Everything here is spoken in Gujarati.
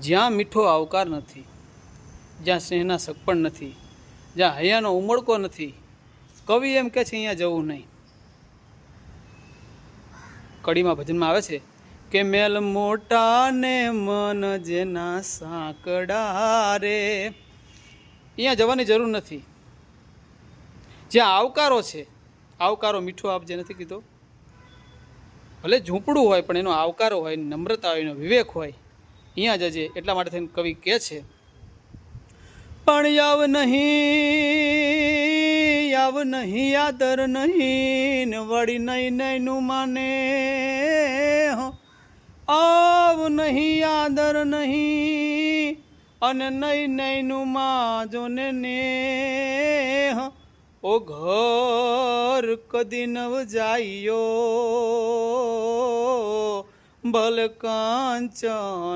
જ્યાં મીઠો આવકાર નથી, જ્યાં સ્નેહના સગપણ નથી, જ્યાં હૈયાનો ઉમળકો નથી, કવિ એમ કહે છે અહીંયા જવું નહીં. કડીમાં ભજનમાં આવે છે કે મેલ મોટા ને મન જેના સાંકડા રે અહીંયા જવાની જરૂર નથી. જ્યાં આવકારો છે, આવકારો મીઠો આપજે નથી કીધો. ભલે ઝૂંપડું હોય પણ એનો આવકારો હોય, નમ્રતા હોય, એનો વિવેક હોય અહીંયા જજે એટલા માટે થઈને કવિ કહે છે, પણ યાવ નહીં યાવ નહીં, આદર નહીં, વળી નહીં નૈનું માને. આવ નહીં, આદર નહીં, અને નહીં નૈનું માજો ને ઓ ઘર કદી નવ જાયો ભલ કાંચન